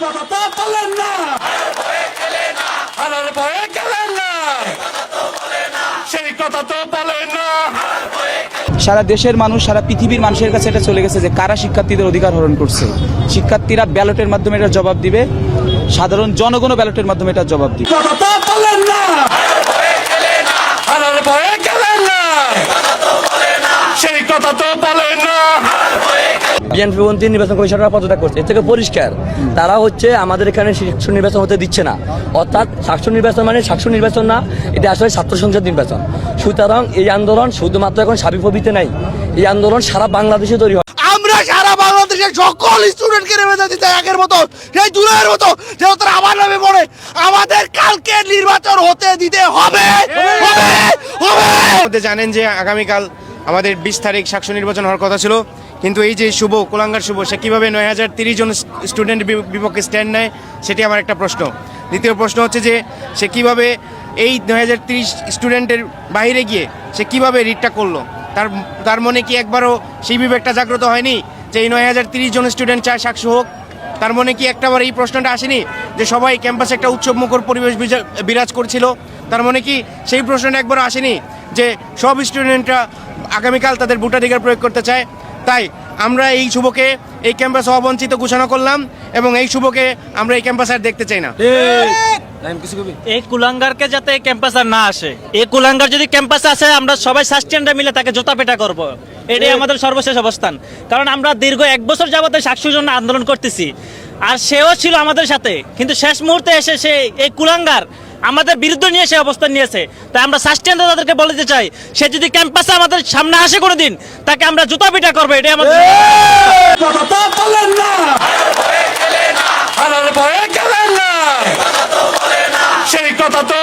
কথা বলেন না। হারার ভয়ে গেলেন না। সেই কথা তো বলেন না। সারা দেশের মানুষ সারা পৃথিবীর মানুষের কাছে এটা চলে গেছে যে কারা শিক্ষার্থীদের অধিকার হরণ করছে? শিক্ষার্থীরা ব্যালটের মাধ্যমে এটা জবাব দিবে। সাধারণ জনগণও ব্যালটের মাধ্যমে এটা জবাব দিবে। সেই কথা তো বলেন না। বিএনপি নির্বাচন কমিশনার পদত্যাগ করছে। এর থেকে পরিষ্কার। তারা হচ্ছে আমাদের এখানে শাসন নির্বাচন হতে দিচ্ছে না। অর্থাৎ শাসন নির্বাচন মানে শাসন নির্বাচন না এটা আসলে ছাত্র সংসদ নির্বাচন। সুতরাং এই আন্দোলন শুধুমাত্র এখন সাবিপ্রবিতে নাই। এই আন্দোলন সারা বাংলাদেশে তৈরি হয়। আমরা সারা বাংলাদেশের সকল স্টুডেন্টকে নেমে যেতে চাই আগের মতো সেই দূরের মতো যেন তারা আমার নামে পড়ে। আমাদের কালকে নির্বাচন হতে দিতে হবে। হবে। হবে। জানেন যে আগামীকাল আমাদের বিশ তারিখ সাক্ষ্য নির্বাচন হওয়ার কথা ছিল। কিন্তু এই যে শুভ, কুলাঙ্গার শুভ, সে কীভাবে নয় হাজার তিরিশ জন স্টুডেন্ট বিপক্ষে স্ট্যান্ড নেয়, সেটি আমার একটা প্রশ্ন। দ্বিতীয় প্রশ্ন হচ্ছে যে, সে কীভাবে এই নয় হাজার তিরিশ স্টুডেন্টের বাইরে গিয়ে, সে কীভাবে রিটটা করল? তার তার মনে কি একবারও সেই বিবেকটা জাগ্রত হয়নি যে এই নয় হাজার তিরিশ জন স্টুডেন্ট চায় সাক্ষ্য হোক? তার মনে কি একটাবার এই প্রশ্নটা আসেনি যে সবাই ক্যাম্পাসে একটা উৎসব মুখর পরিবেশ বিরাজ করছিল? তার মনে কি সেই প্রশ্নটা একবারও আসেনি যে সব স্টুডেন্টরা আগামীকাল তাদের ভোটাধিকার প্রয়োগ করতে চায়? তাই আমরা এই শুভকে এই ক্যাম্পাসে অবঞ্চিত ঘোষণা করলাম এবং এই শুভকে আমরা এই ক্যাম্পাসে আর দেখতে চাই না। এই। কুলাঙ্গারকে যাতে এই ক্যাম্পাস আর না আসে। এই কুলাঙ্গার যদি ক্যাম্পাসে আসে আমরা সবাই সাস্টেন্ডে মিলে তাকে জোতা পেটা করব। এটাই আমাদের সর্বশেষ অবস্থান। কারণ আমরা দীর্ঘ এক বছর যাবত সাক্ষীর জন্য আন্দোলন করতেছি। আর সেও ছিল আমাদের সাথে। কিন্তু শেষ মুহূর্তে এসে সে এই কুলাঙ্গার আমাদের বিরুদ্ধে নিয়ে সে অবস্থান নিয়েছে। তাই আমরা সাস্টেন তাদেরকে বলতে চাই সে যদি ক্যাম্পাসে আমাদের সামনে আসে কোনো দিন তাকে আমরা জুতা পিটা করব এটাই আমাদের কথা তো বলেন না! হারার ভয়ে গেলেন না! সেই কথা তো